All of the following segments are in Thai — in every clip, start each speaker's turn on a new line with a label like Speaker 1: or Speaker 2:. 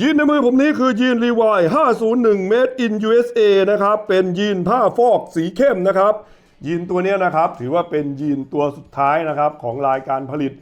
Speaker 1: ยีนในมือผมนี้คือยีนรีวาย501 made in USA นะครับ เป็นยีนผ้าฟอกสีเข้มนะครับ ยีนตัวนี้นะครับ ถือว่าเป็นยีนตัวสุดท้ายนะครับ ของรายการผลิต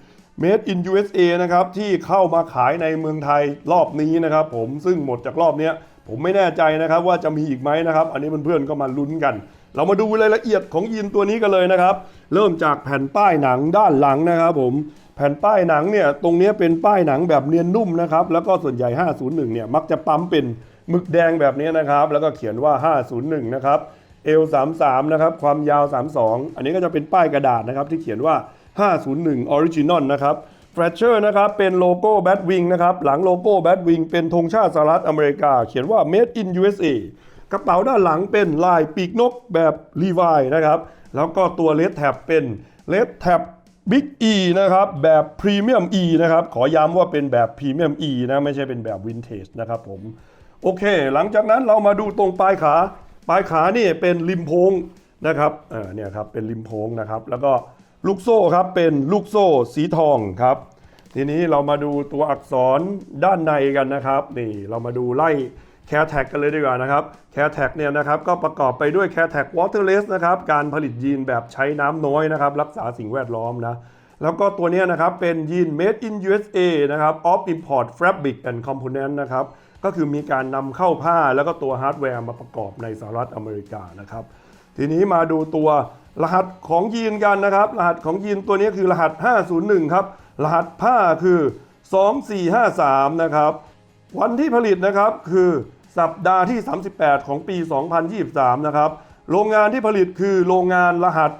Speaker 1: made in USA นะครับ ที่เข้ามาขายในเมืองไทยรอบนี้นะครับผมซึ่งหมดจากรอบนี้ผมไม่แน่ใจนะครับว่าจะมีอีกไหมนะครับ อันนี้เพื่อนๆก็มาลุ้นกัน เรามาดูรายละเอียดของยีนตัวนี้กันเลยนะครับ เริ่มจากแผ่นป้ายหนังด้านหลังนะครับผม แผ่นป้ายหนังเนี่ยตรงนี้เป็นป้ายหนังแบบเนียนนุ่มนะครับแล้วก็ส่วนใหญ่ 501เนี่ยมักจะปั๊มเป็นหมึกแดงแบบนี้นะครับแล้วก็เขียนว่า 501นะครับ L33 นะครับความยาว 32 อันนี้ก็จะเป็นป้ายกระดาษนะครับที่เขียนว่า 501 Original นะครับแฟรชเชอร์นะครับเป็นโลโก้แบทวิงนะครับหลังโลโก้แบทวิงเป็นธงชาติสหรัฐอเมริกา เขียนว่า Made in USA กระเป๋าด้านหลังเป็นลายปีกนกแบบรีวายนะครับแล้วก็ตัวเลสแท็บเป็นเลสแท็บ บิ๊ก E นะครับแบบพรีเมียม E นะครับขอย้ำว่าเป็นแบบพรีเมียม E นะไม่ใช่เป็นแบบวินเทจนะครับผม โอเค หลังจากนั้นเรามาดูตรงปลายขา ปลายขานี่เป็นริมโพงนะครับเออเนี่ยครับเป็นริมโพงนะครับ แล้วก็ลูกโซ่ครับเป็นลูกโซ่สีทองครับ ทีนี้เรามาดูตัวอักษรด้านในกันนะครับ นี่เรามาดูไล่ แค r แท็กกันเลยดีกว่านะครับแค r แท็กเนี่ยนะครับก็ประกอบไปด้วยแค r แท็กวอเตอร์เลสนะครับการผลิตยีนแบบใช้น้ำน้อยนะครับรักษาสิ่งแวดล้อมนะแล้วก็ตัวนี้นะครับเป็นยีน made in USA นะครับ of import fabric and component นะครับก็คือมีการนำเข้าผ้าแล้วก็ตัวฮาร์ดแวร์มาประกอบในสหรัฐอเมริกานะครับทีนี้มาดูตัวรหัสของยีนกันนะครับ รหัสของยีนตัวนี้คือรหัส 501 ครับ รหัสผ้าคือ 2453 นะครับ วันที่ผลิตนะครับคือสัปดาห์ที่ 38 ของปี 2023 นะครับ โรงงานที่ผลิตคือโรงงานรหัส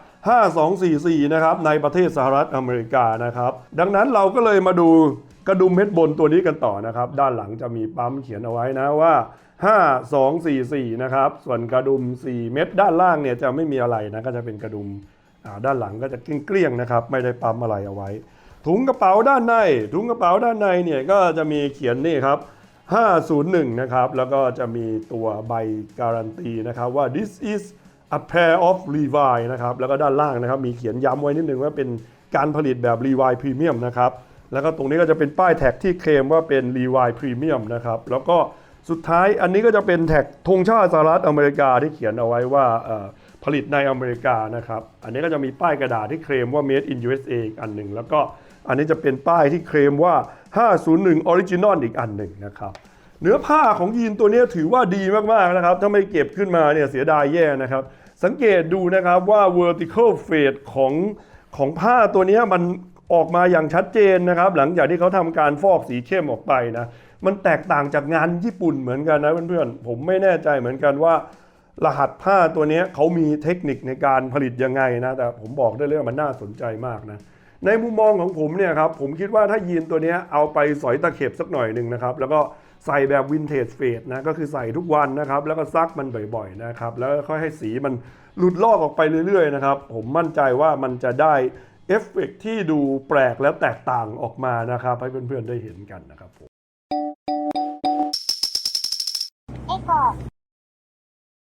Speaker 1: 5244 นะครับ ในประเทศสหรัฐอเมริกานะครับ ดังนั้นเราก็เลยมาดูกระดุมเม็ดบนตัวนี้กันต่อนะครับ ด้านหลังจะมีปั๊มเขียนเอาไว้นะว่า 5244 นะครับ ส่วนกระดุม 4 เม็ดด้านล่างเนี่ยจะไม่มีอะไรนะ ก็จะเป็นกระดุมด้านหลังก็จะเกลี้ยงๆนะครับ ไม่ได้ปั๊มอะไรเอาไว้ ถุงกระเป๋าด้านใน ถุงกระเป๋าด้านในเนี่ยก็จะมีเขียนนี่ครับ 501 นะครับ แล้วก็จะมีตัวใบการันตีนะครับว่า this is a pair of Levi นะครับ แล้วก็ด้านล่างนะครับ มีเขียนย้ำไว้นิดนึงว่าเป็นการผลิตแบบ Levi Premium นะครับ แล้วก็ตรงนี้ก็จะเป็นป้ายแท็กที่เคลมว่าเป็น Levi Premium นะครับ แล้วก็สุดท้ายอันนี้ก็จะเป็นแท็กธงชาติสหรัฐอเมริกาที่เขียนเอาไว้ว่าผลิตในอเมริกานะครับ อันนี้ก็จะมีป้ายกระดาษที่เคลมว่า made in USA อีกอันหนึ่งแล้วก็ อันนี้จะเป็นป้ายที่เคลมว่า 501 Original อีกอันหนึ่งนะครับ เนื้อผ้าของยีนตัวนี้ถือว่าดีมากๆนะครับ ถ้าไม่เก็บขึ้นมาเนี่ยเสียดายแย่นะครับ สังเกตดูนะครับว่า vertical fade ของของผ้าตัวนี้มันออกมาอย่างชัดเจนนะครับ หลังจากที่เขาทำการฟอกสีเข้มออกไปนะ มันแตกต่างจากงานญี่ปุ่นเหมือนกันนะเพื่อนๆ ผมไม่แน่ใจเหมือนกันว่ารหัสผ้าตัวนี้เขามีเทคนิคในการผลิตยังไงนะ แต่ผมบอกได้เลยว่ามันน่าสนใจมากนะ ในมุมมองของผมเนี่ยครับผมคิดว่าถ้ายีนตัวนี้เอาไปสอยตะเข็บสักหน่อยหนึ่งนะครับแล้วก็ใส่แบบวินเทจเฟดนะก็คือใส่ทุกวันนะครับแล้วก็ซักมันบ่อยๆนะครับแล้วค่อยให้สีมันหลุดลอกออกไปเรื่อยๆนะครับผมมั่นใจว่ามันจะได้เอฟเฟกต์ที่ดูแปลกและแตกต่างออกมานะครับให้เพื่อนๆได้เห็นกันนะครับผม